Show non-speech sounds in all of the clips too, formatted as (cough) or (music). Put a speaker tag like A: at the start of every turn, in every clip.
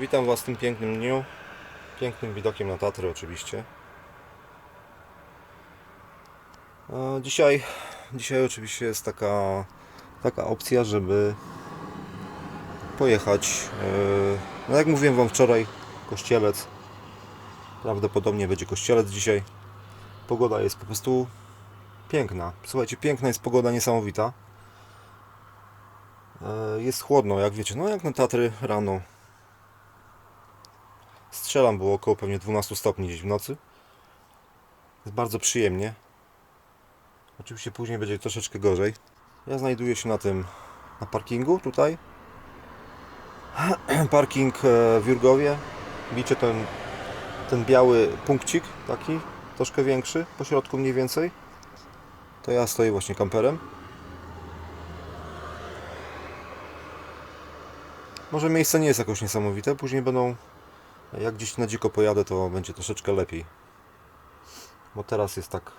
A: Witam Was w tym pięknym dniu. Pięknym widokiem na Tatry oczywiście. Dzisiaj, dzisiaj oczywiście jest taka, taka opcja, żeby pojechać. e, No jak mówiłem Wam wczoraj, kościelec. Prawdopodobnie będzie kościelec dzisiaj. Pogoda jest po prostu piękna. Słuchajcie, piękna jest pogoda niesamowita. E, Jest chłodno, jak wiecie, no jak na Tatry rano. Strzelam było około pewnie 12 stopni gdzieś w nocy. Jest bardzo przyjemnie. Oczywiście później będzie troszeczkę gorzej. Ja znajduję się na tym, na parkingu tutaj. (clears throat) Parking e, w Jurgowie. Widzicie ten, ten biały punkcik taki, troszkę większy, po środku mniej więcej. To ja stoję właśnie kamperem. Może miejsce nie jest jakoś niesamowite, później będą jak gdzieś na dziko pojadę, to będzie troszeczkę lepiej. Bo teraz jest tak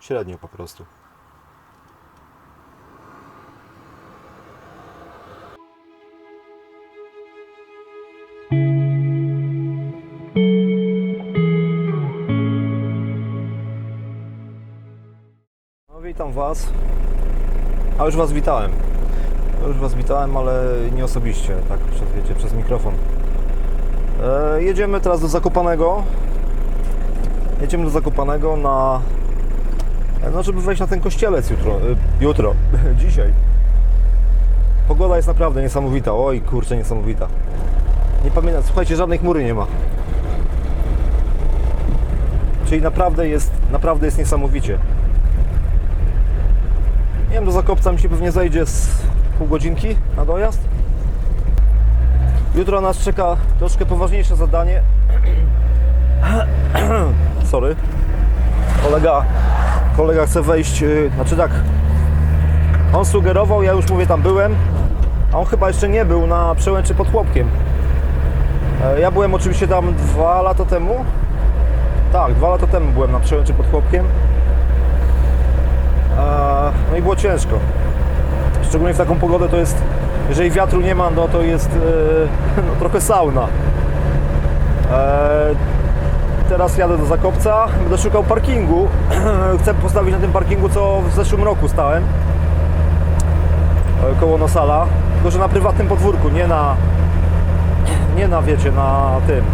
A: średnio po prostu. No, witam Was. A już Was witałem. Już Was witałem, ale nie osobiście, tak przez, wiecie, przez mikrofon. E, jedziemy teraz do Zakopanego. Jedziemy do Zakopanego na. e, No, żeby wejść na ten kościelec jutro. e, Jutro, (laughs) dzisiaj. Pogoda jest naprawdę niesamowita. Oj, kurczę, niesamowita. Nie pamiętam, słuchajcie, żadnej chmury nie ma. Czyli naprawdę jest, naprawdę jest niesamowicie. Nie wiem, do Zakopca mi się pewnie zejdzie z pół godzinki na dojazd. Jutro nas czeka troszkę poważniejsze zadanie. (clears throat) Sorry. Kolega, kolega chce wejść, yy, znaczy tak. On sugerował, ja już mówię tam byłem, a on chyba jeszcze nie był na przełęczy pod Chłopkiem. E, Ja byłem oczywiście tam dwa lata temu. Tak, dwa lata temu byłem na przełęczy pod Chłopkiem. E, No i było ciężko. Szczególnie w taką pogodę to jest, jeżeli wiatru nie ma, no to jest e, (laughs) no, trochę sauna. E, teraz jadę do Zakopca, będę szukał parkingu. (clears throat) Chcę postawić na tym parkingu, co w zeszłym roku stałem. E, koło Nosala. Tylko, że na prywatnym podwórku, nie na, nie na wiecie, na tym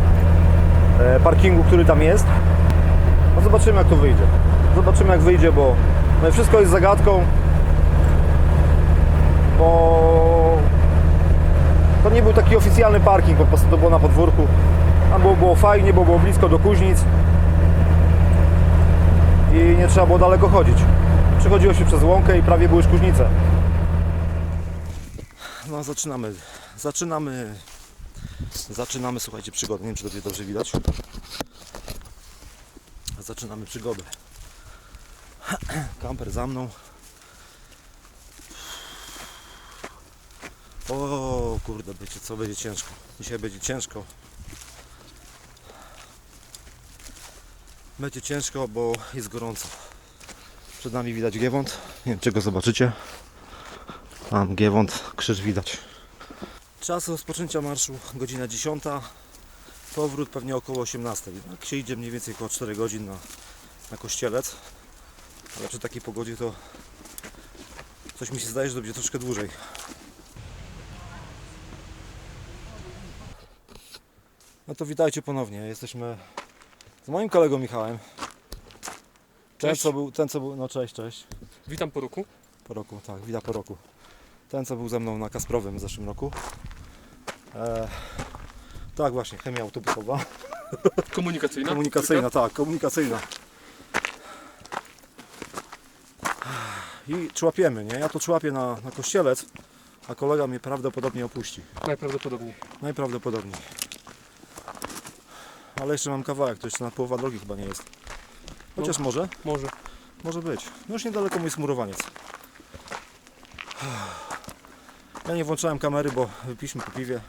A: parkingu, który tam jest. No zobaczymy jak to wyjdzie. Zobaczymy jak wyjdzie, bo no wszystko jest zagadką bo to nie był taki oficjalny parking, po prostu to było na podwórku. Tam było, było fajnie, bo było blisko do Kuźnic i nie trzeba było daleko chodzić. Przechodziło się przez łąkę i prawie były Kuźnice. No zaczynamy, zaczynamy, zaczynamy, słuchajcie, przygodę. Nie wiem, czy to dobrze widać. Zaczynamy przygodę. (clears throat) Kamper za mną. O kurde, będzie co będzie ciężko. Dzisiaj będzie ciężko. Będzie ciężko, bo jest gorąco. Przed nami widać Giewont. Nie wiem, czego zobaczycie. Tam Giewont, krzyż widać. Czas rozpoczęcia marszu godzina 10. Powrót pewnie około 18. Jak się idzie mniej więcej około 4 godzin na, na kościelec. Ale przy takiej pogodzie to coś mi się zdaje, że to będzie troszkę dłużej. No to witajcie ponownie. Jesteśmy z moim kolegą Michałem. Ten
B: Cześć.
A: co był, ten co był, no cześć, cześć.
B: Witam po roku.
A: Po roku, tak, wita po roku. Ten co był ze mną na Kasprowym w zeszłym roku. E, tak właśnie, chemia autobusowa.
B: Komunikacyjna.
A: Komunikacyjna, tak, komunikacyjna. I człapiemy, nie? Ja to człapię na, na kościelec, a kolega mnie prawdopodobnie opuści.
B: Najprawdopodobniej.
A: Najprawdopodobniej. Ale jeszcze mam kawałek, to jeszcze na połowa drogi chyba nie jest. Chociaż może,
B: Może.
A: może być. No już niedaleko mój smurowaniec. Ja nie włączałem kamery, bo wypiliśmy po piwie.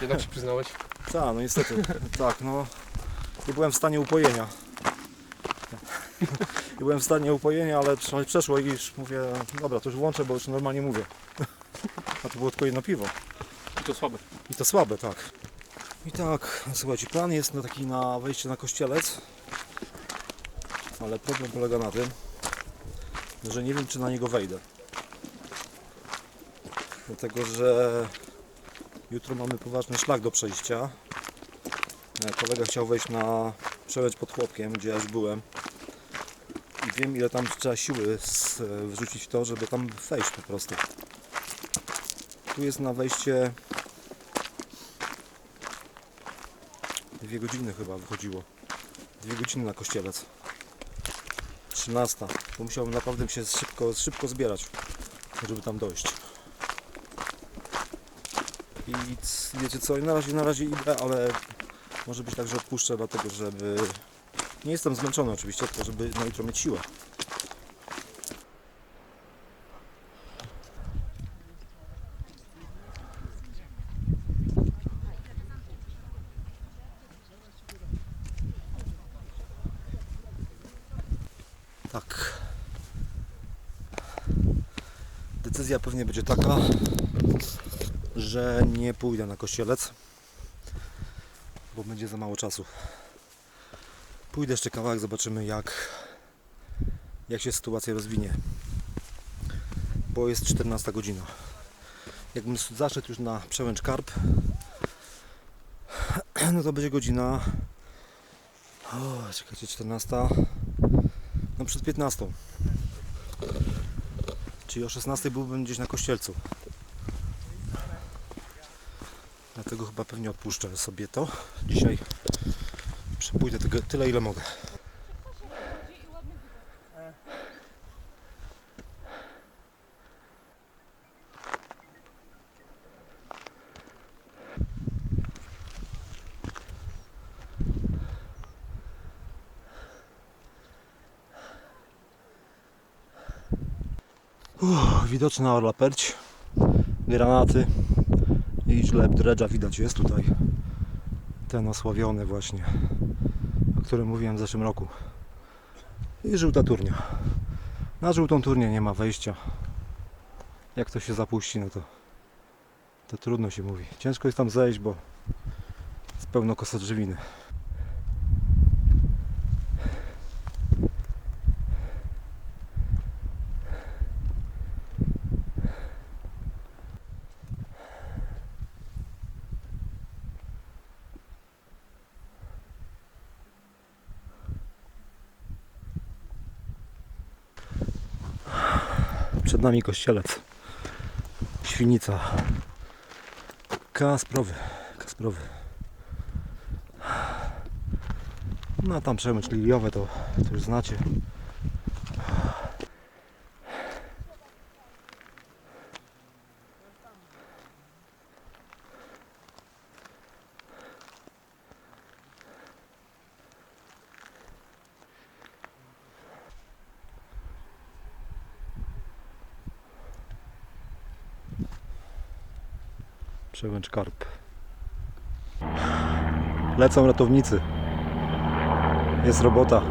B: Jednak się przyznałeś.
A: Tak, no niestety. tak, no. Nie byłem w stanie upojenia. Nie byłem w stanie upojenia, ale prze- przeszło i już mówię, dobra, to już włączę, bo już normalnie mówię. A to było tylko jedno piwo.
B: I to słabe.
A: I to słabe, tak. I tak, słuchajcie, plan jest na taki na wejście na kościelec, ale problem polega na tym, że nie wiem czy na niego wejdę. Dlatego, że jutro mamy poważny szlak do przejścia. E, Kolega chciał wejść na przełęcz pod chłopkiem, gdzie ja już byłem. I wiem ile tam trzeba siły z, wrzucić w to, żeby tam wejść po prostu. Tu jest na wejście dwie godziny chyba wychodziło. Dwie godziny na kościelec. 13. To musiałbym naprawdę się szybko, szybko zbierać, żeby tam dojść. I wiecie co, na razie, na razie idę, ale może być tak, że odpuszczę, dlatego żeby... Nie jestem zmęczony oczywiście, tylko żeby na jutro mieć siłę. Tak. Decyzja pewnie będzie taka, że nie pójdę na kościelec, bo będzie za mało czasu. Pójdę jeszcze kawałek, zobaczymy jak, jak się sytuacja rozwinie. Bo jest 14 godzina. Jakbym zaszedł już na przełęcz Karp, (clears throat) no to będzie godzina. O, czekajcie, 14. No przed 15. Czyli o 16 byłbym gdzieś na kościelcu. Dlatego chyba pewnie odpuszczę sobie to. Dzisiaj przepójdę tyle ile mogę. Widoczna Orla Perć, granaty i żleb dredża widać jest tutaj. Ten osławiony właśnie, o którym mówiłem w zeszłym roku. I żółta turnia. Na żółtą turnię nie ma wejścia. Jak to się zapuści, no to, to trudno się mówi. Ciężko jest tam zejść, bo jest pełno kosodrzewiny. Przed nami kościelec. Świnica. Kasprowy. Kasprowy. No a tam przemysł liliowe to, to już znacie. Przełęcz Karp. Lecą ratownicy. Jest robota.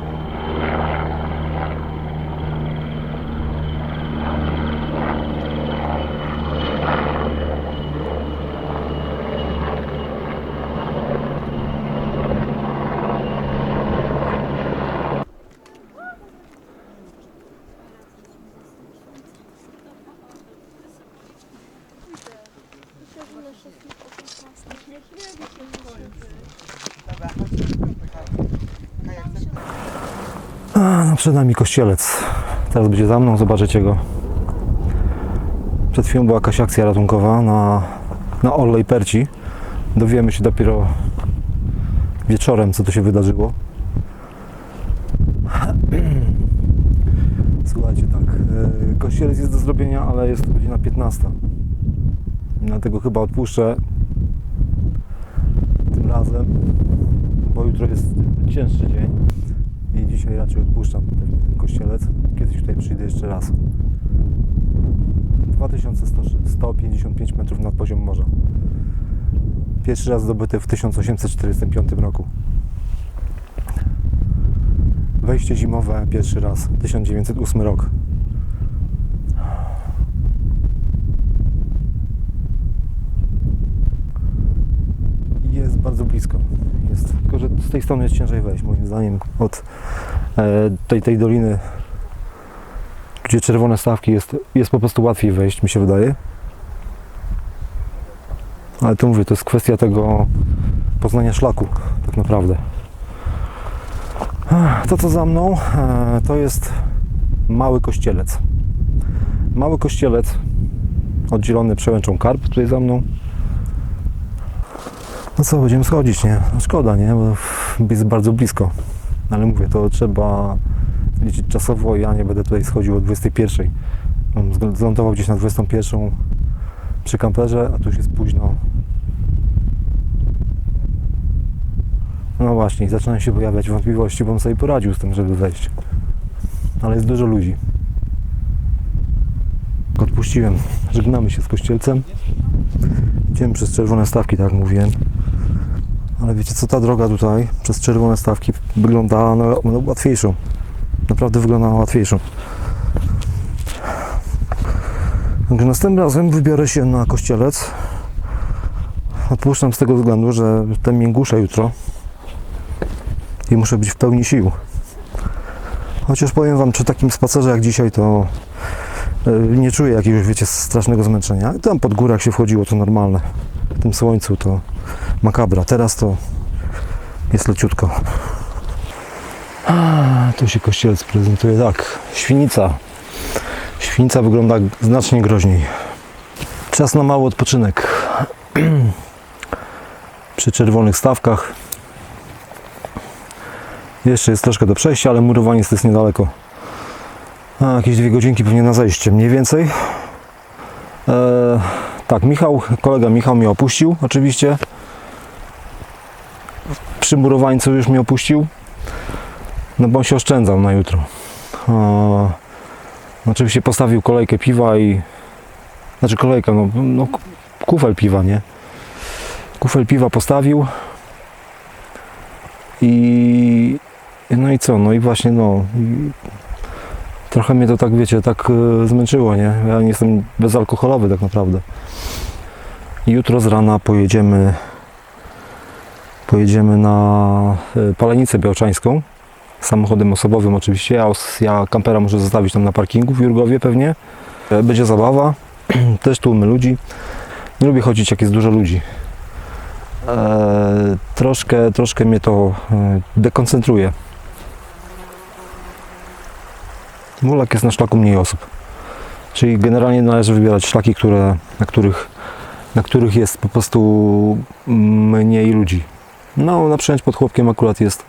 A: A, no przed nami kościelec. Teraz będzie za mną, zobaczycie go. Przed chwilą była jakaś akcja ratunkowa na, na Orlej Perci. Dowiemy się dopiero wieczorem, co to się wydarzyło. (clears throat) Słuchajcie, tak. e, Kościelec jest do zrobienia, ale jest godzina 15. Dlatego chyba odpuszczę tym razem, bo jutro jest cięższy dzień. Dzisiaj raczej odpuszczam ten kościelec. Kiedyś tutaj przyjdę jeszcze raz. 2155 metrów nad poziom morza. Pierwszy raz zdobyty w 1845 roku. Wejście zimowe pierwszy raz, 1908 rok. jest bardzo blisko. Jest, tylko, że z tej strony jest ciężej wejść, moim zdaniem, od e, tej, tej doliny, gdzie czerwone stawki jest, jest po prostu łatwiej wejść, mi się wydaje. Ale to mówię, to jest kwestia tego poznania szlaku, tak naprawdę. To, co za mną, e, to jest mały kościelec. Mały kościelec, oddzielony przełęczą karp tutaj za mną. No co, będziemy schodzić, nie? No szkoda, nie? Bo jest bardzo blisko. Ale mówię, to trzeba liczyć czasowo. Ja nie będę tutaj schodził o 21. On zl- Zlądował gdzieś na 21 przy kamperze, a tu już jest późno. No właśnie, zaczynają się pojawiać wątpliwości, bo on sobie poradził z tym, żeby wejść. Ale jest dużo ludzi. Odpuściłem. Żegnamy się z kościelcem. Idziemy przez czerwone stawki, tak jak mówiłem. Ale wiecie co, ta droga tutaj przez czerwone stawki wygląda na, na łatwiejszą. Naprawdę wygląda na łatwiejszą. Także następnym razem wybiorę się na kościelec. Odpuszczam z tego względu, że te mięgusze jutro i muszę być w pełni sił. Chociaż powiem Wam, przy takim spacerze jak dzisiaj, to e, nie czuję jakiegoś, wiecie, strasznego zmęczenia. Tam pod jak się wchodziło, to normalne. W tym słońcu to makabra. Teraz to jest leciutko. A, tu się kościelec prezentuje tak. Świnica. Świnica wygląda znacznie groźniej. Czas na mały odpoczynek. (clears throat) Przy czerwonych stawkach. Jeszcze jest troszkę do przejścia, ale murowanie jest niedaleko. A, jakieś dwie godzinki pewnie na zejście, mniej więcej. Eee, tak, Michał, kolega Michał mnie opuścił oczywiście. Przy murowańcu już mnie opuścił. No bo on się oszczędzał na jutro. Eee, oczywiście postawił kolejkę piwa i... Znaczy kolejkę, no, no kufel piwa, nie? Kufel piwa postawił. I... No i co? No i właśnie no... I trochę mnie to tak, wiecie, tak e, zmęczyło, nie? Ja nie jestem bezalkoholowy tak naprawdę. Jutro z rana pojedziemy pojedziemy na e, Palenicę Białczańską samochodem osobowym oczywiście. Ja, ja kampera muszę zostawić tam na parkingu w Jurgowie pewnie. E, Będzie zabawa, (clears throat) też tłumy ludzi. Nie lubię chodzić jak jest dużo ludzi. E, troszkę, troszkę mnie to dekoncentruje. Wolę jak jest na szlaku mniej osób. Czyli generalnie należy wybierać szlaki, które, na, których, na których jest po prostu mniej ludzi. No, na przykład pod chłopkiem akurat jest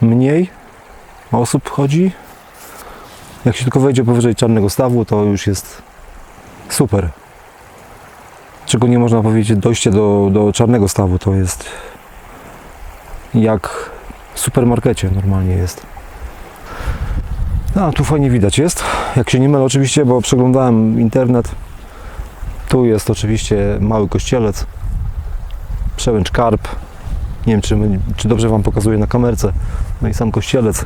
A: mniej osób chodzi. Jak się tylko wejdzie powyżej czarnego stawu, to już jest super. Czego nie można powiedzieć, dojście do, do czarnego stawu to jest jak w supermarkecie normalnie jest. A tu fajnie widać jest, jak się nie mylę oczywiście, bo przeglądałem internet. Tu jest oczywiście mały kościelec, przełęcz Karp. Nie wiem, czy, czy dobrze Wam pokazuję na kamerce. No i sam kościelec.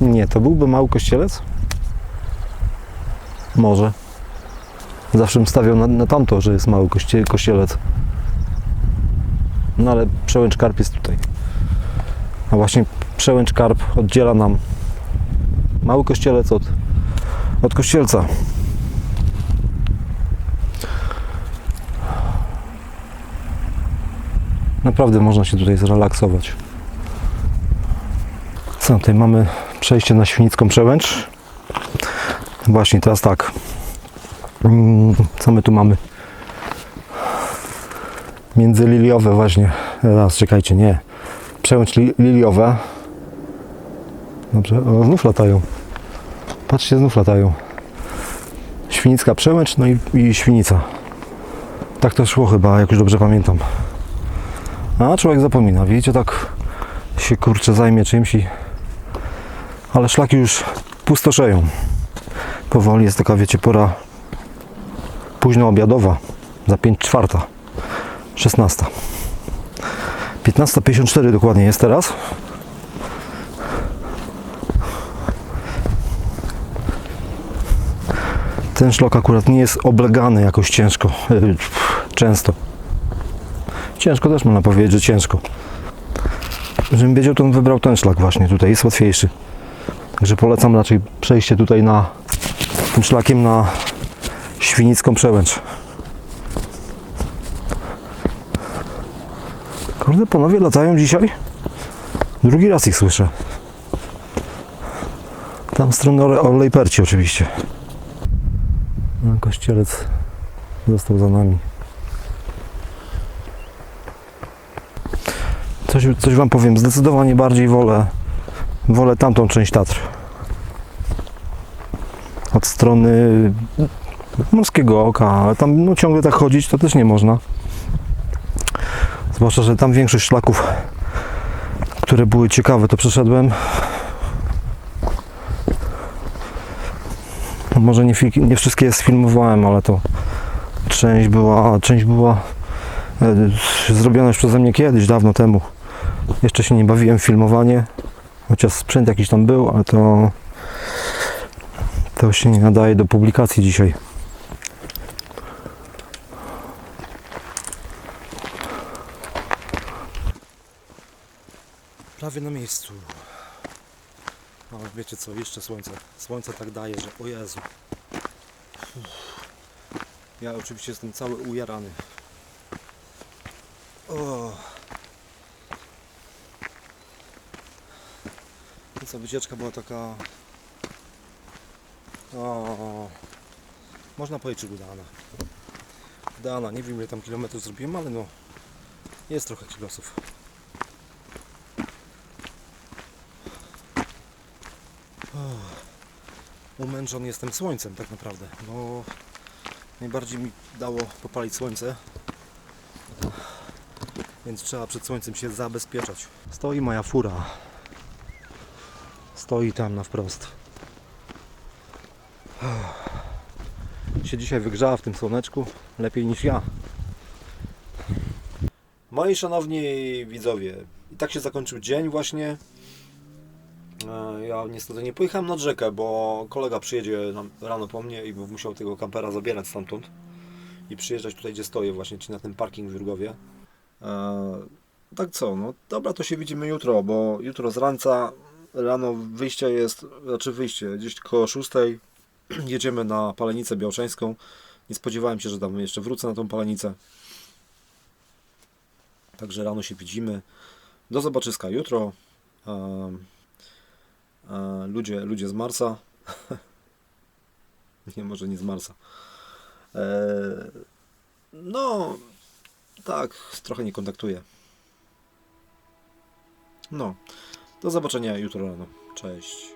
A: Nie, to byłby mały kościelec? Może. Zawsze bym stawiał na, na tamto, że jest mały koście, kościelec. No ale przełęcz Karp jest tutaj. A właśnie przełęcz Karp oddziela nam mały kościelec od, od kościelca. Naprawdę można się tutaj zrelaksować. Co, tutaj mamy przejście na Świnicką Przełęcz. Właśnie, teraz tak. Mm, Co my tu mamy? Międzyliliowe właśnie. Teraz, czekajcie, nie. Przełęcz li, liliowe. Dobrze, o, znów latają. Patrzcie, znów latają. Świnicka Przełęcz, no i, i Świnica. Tak to szło chyba, jak już dobrze pamiętam. A człowiek zapomina, wiecie, tak się kurczę zajmie czymś i... Ale szlaki już pustoszeją. Powoli jest taka, wiecie, pora późno obiadowa. Za 5 czwarta. 16. 15.54 dokładnie jest teraz. Te Ten szlok akurat nie jest oblegany jakoś ciężko. (laughs) Często. Ciężko też można powiedzieć, że ciężko. Żebym wiedział, to bym wybrał ten szlak właśnie tutaj, jest łatwiejszy. Także polecam raczej przejście tutaj na tym szlakiem na Świnicką Przełęcz. Kurde, panowie latają dzisiaj? Drugi raz ich słyszę. Tam w stronę Ole- Olejperci oczywiście. No, kościelec został za nami. Coś, coś wam powiem, zdecydowanie bardziej wolę, wolę tamtą część Tatr. Od strony Morskiego Oka, ale tam no, ciągle tak chodzić to też nie można. Zwłaszcza, że tam większość szlaków, które były ciekawe, to przeszedłem. No, Może nie, nie wszystkie sfilmowałem, ale to część była, część była e, zrobiona już przeze mnie kiedyś, dawno temu. Jeszcze się nie bawiłem filmowanie, chociaż sprzęt jakiś tam był, ale to to się nie nadaje do publikacji dzisiaj. Prawie na miejscu. Ale wiecie co, jeszcze słońce. Słońce tak daje, że o Jezu. Ja oczywiście jestem cały ujarany. I co, wycieczka była taka... O. Można powiedzieć, że udana. Udana, nie wiem ile tam kilometrów zrobiłem, ale no... Jest trochę kilosów. umęczony jestem słońcem tak naprawdę, bo najbardziej mi dało popalić słońce, więc trzeba przed słońcem się zabezpieczać. Stoi moja fura, stoi tam na wprost. Się dzisiaj wygrzała w tym słoneczku, lepiej niż ja. Moi szanowni widzowie, i tak się zakończył dzień właśnie. E, Ja niestety nie pojechałem nad rzekę, bo kolega przyjedzie rano po mnie i musiał tego kampera zabierać stamtąd i przyjeżdżać tutaj, gdzie stoję właśnie, czyli na ten parking w Jurgowie. E, tak co, no dobra, to się widzimy jutro, bo jutro z ranca, rano wyjście jest, znaczy wyjście, gdzieś koło 6 (clears throat) jedziemy na Palenicę Białczeńską. Nie spodziewałem się, że tam jeszcze wrócę na tą Palenicę. Także rano się widzimy. Do zobaczyska jutro. Ludzie, ludzie z Marsa. (laughs) nie, może nie z Marsa. E, no, tak, trochę nie kontaktuję. No, do zobaczenia jutro rano. Cześć.